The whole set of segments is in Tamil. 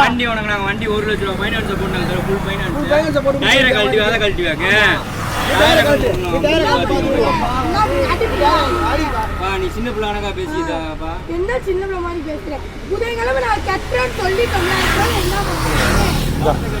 வண்டி உனக்கு நாங்க வண்டி ஒரு லட்ச ரூபா ஃபைனான்ஸ் போட்டாங்க சார் ஃபுல் ஃபைனான்ஸ் போட்டு டயரை கழட்டி அதை கழட்டி வைக்க நீ சின்ன பிள்ளை கணக்கா பேசிட்டாப்பா என்ன சின்ன பிள்ளை மாதிரி பேசுறேன் புதன்கிழமை நான் கட்டுறேன்னு சொல்லிட்டோம்ல அப்புறம் என்ன பண்ணுறேன்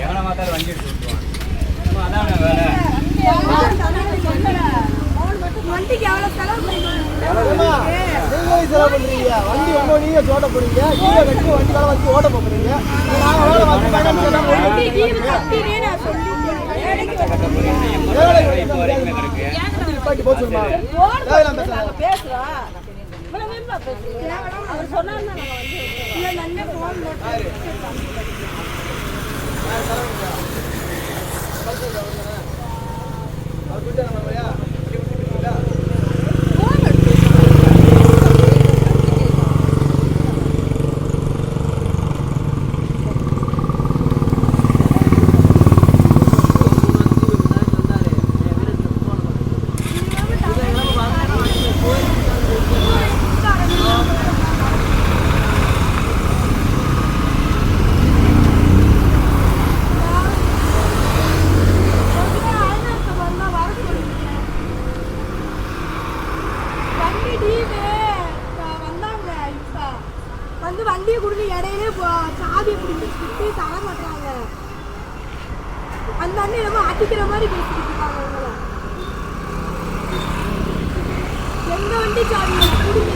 எவனை பார்த்தாலும் வண்டி எடுத்து விட்டுருவான் சும்மா அதான வேலை வண்டிக்கு எவ்வளவு செலவு ஏம்மா, நீங்களே செலவு பண்றீங்க. வண்டி ரொம்ப நீங்க ஓட்ட போறீங்க. கீழே கட்டி வண்டி வேலை வச்சு ஓட்ட வேலை வந்து finance எல்லாம் போட்டு வண்டிக்கு கட்டினே நான் சொல்லிட்டேன் வேலைக்கு இப்போ வரைக்கும் இருக்கு நிப்பாட்டி போக சொல்லுமா தேவையில்லாம பேசாத. இல்ல நல்ல போன் போட்டு அவர் கிட்ட நம்ம பையா, இப்படி இப்படி இப்படிங்களா? வண்டி டீமு வந்தாங்க இப்ப வந்து வண்டியை கொடுத்து இடையிலே சாவி சாவியை பிடிச்சிட்டு தர மாட்டாங்க அந்த அண்ணன் என்னமோ அடிக்கிற மாதிரி பேசிட்டு இருக்காங்க உங்களை எங்க வண்டி சாவி? பிடிங்க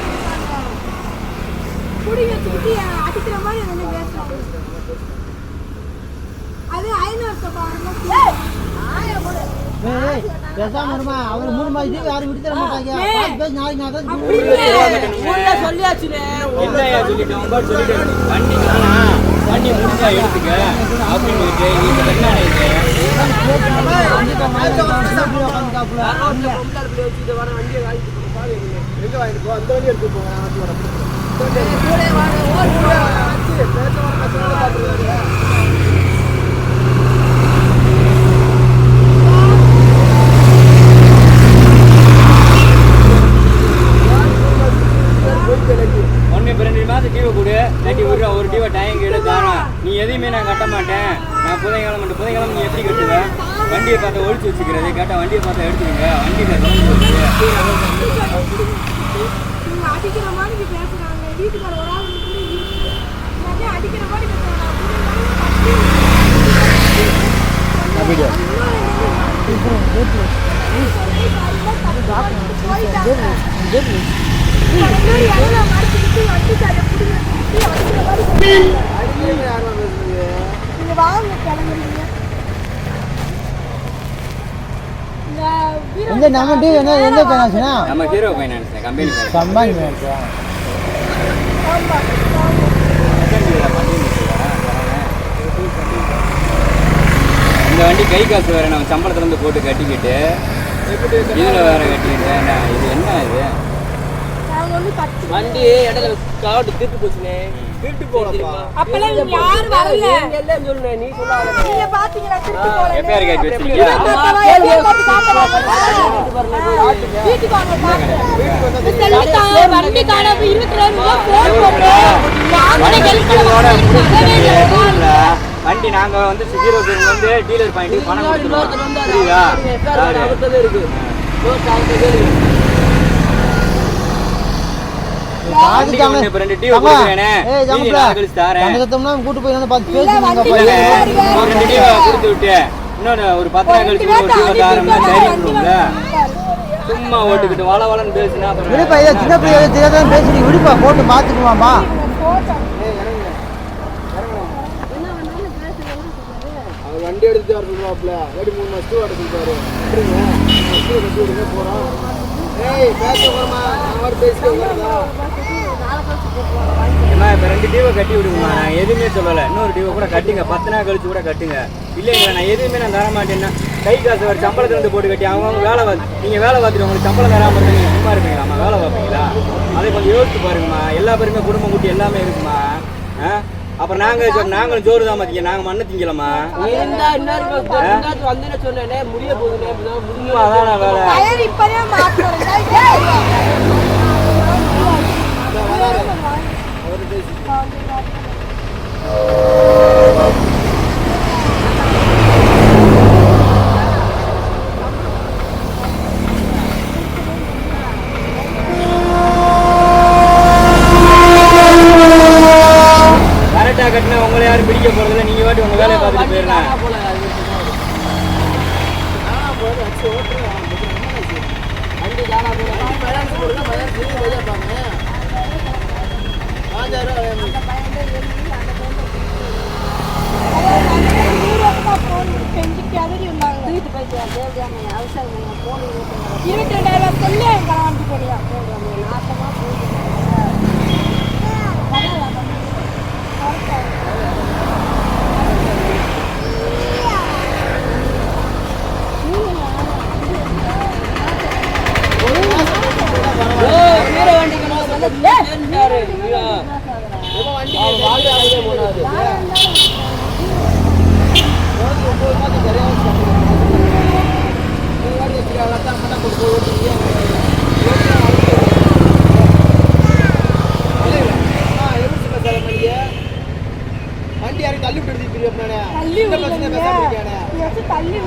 பிடிங்க சுற்றி அடிக்கிற மாதிரி அந்த அண்ணன் பேசுறாங்க. அது ஐநூறு பாருங்க. பேசாம இருமா. அவர் மூணு மாசத்துக்கு யாரும் விட்டு தர மாட்டாங்க. பேசி நாளைக்கு நான் தான் அப்படி இல்லை. என்னையா சொல்லிட்டோம் உங்க சொல்லிட்டு வண்டி தானா வண்டி முடிஞ்சா எடுத்துக்க. அப்படின்னு இருக்கு இது என்ன இது எங்க வாங்கிட்டு போ? அந்த வண்டி எடுத்து போங்க, நான் வண்டி வரேன். இந்த வண்டி எடுத்து போ. ஆச்சு, பேச்ச வர பேச்ச வர பார்த்துருக்காங்க. போயிட்டு எனக்கு. ஒன்று இப்போ ரெண்டு மாதம் டிவி கொடு இல்லாட்டி ஒரு ஒரு டிவை டைம் கேடு தாரம் நீ எதையுமே நான் கட்ட மாட்டேன் நான் புதையங்காலம் மட்டும் புதையங்காலம் நீ எப்படி கட்டுவ வண்டியை பார்த்தா ஒழிச்சு வச்சுக்கிறது கேட்டால் வண்டியை பார்த்தா எடுத்துக்கங்க. வண்டியில் தொடர்ந்து அடிக்கிற மாதிரி வீட்டுக்கார ஒரு ஆள் அடிக்கிற மாதிரி அடிக்கடி யாரும்மா பேசுறது? நீங்க வாங்க கிளம்புறீங்க இந்த எந்த நம்ம டீ என்ன எந்த பேனாச்சுனா நம்ம Hero finance company finance company பேனாச்சா இந்த வண்டி கை காசு வேற நம்ம சம்பளத்துல இருந்து போட்டு கட்டிக்கிட்டு இதுல வேற கட்டிக்கிட்டேன் நான் இது என்ன இது? வண்டி இடையில காவட்டு திருட்டு போச்சுனே. திருட்டு போகலப்பா. அப்பெல்லாம் இங்க யாரும் வரல. எல்லாம் சொல்லுனே நீ சொல்லாத. நீங்க பாத்தீங்களா திருப்பி போல எஃப்ஐஆர் கேட்டு வச்சிருக்கியா வீட்டுக்கு வாங்க பாருங்க செல்வித்தாங்க வண்டி காணாம போன் போட்டு வாங்கின. வண்டி நாங்க வந்து ஹீரோ வந்து டீலர் பாயிண்ட் பணம் கொடுத்துருவோம். புரியுதா? அவர்கிட்ட இருக்கு கூட்டு போய் பார்த்து இல்ல, பேசி வண்டி இல்ல, இல்ல. ஒரு பத்து நாள் கழிச்சு ஒரு டிவி தாரம்னா சரி இருக்கும்ல சும்மா ஓட்டுக்கிட்டு வள வளன்னு பேசினா விடுப்பா சின்ன பிள்ளை தெரியாத பேசி நீ விடுப்பா போட்டு பார்த்துக்குவாமா வண்டி எடுத்து வர சொல்லுவாப்ல ரெண்டு மூணு மாசத்துக்கு வர சொல்றாரு எப்படிங்க மாசத்துக்கு கட்டி விடுங்க போறோம் ஏய் பேச போறமா நான் வர பேசிட்டு வரதா ஏம்மா இப்போ ரெண்டு டியூவை கட்டி விடுங்கம்மா. நான் எதுவுமே சொல்லலை. இன்னொரு டியூவை கூட கட்டுங்க. பத்து நாள் கழிச்சு கூட கட்டுங்க. இல்லைங்களா நான் எதுவுமே நான் தர மாட்டேன்னா கை காசு ஒரு சம்பளத்துல இருந்து போட்டு கட்டி அவங்க வேலை பார்த்து நீங்கள் வேலை பார்த்துட்டு உங்களுக்கு சம்பளம் தராமல் இருந்தா நீங்கள் சும்மா இருப்பீங்களாம்மா? வேலை பார்ப்பீங்களா? அதை கொஞ்சம் யோசிச்சு பாருங்கம்மா. எல்லா பேருமே குடும்பம் குட்டி எல்லாமே இருக்குமா? ஆ? அப்புறம் நாங்கள் நாங்களும் ஜோறு தான் பார்த்திங்க நாங்கள் மண்ணு திங்கலாமா இருந்தா இன்னொரு கட்டினா உங்களை யாரும் பிடிக்க போறதில்ல. நீங்க வாட்டி உங்கள் வேலையை பார்த்துட்டு போயிடலாம்.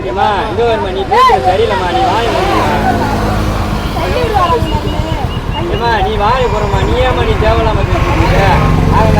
ஏம்மா இங்கே வருமா நீ பேசுறது நீ வாய நீ வாய போறமா நீ ஏமா நீ தேவையில்லாம பேசிட்டு அவங்க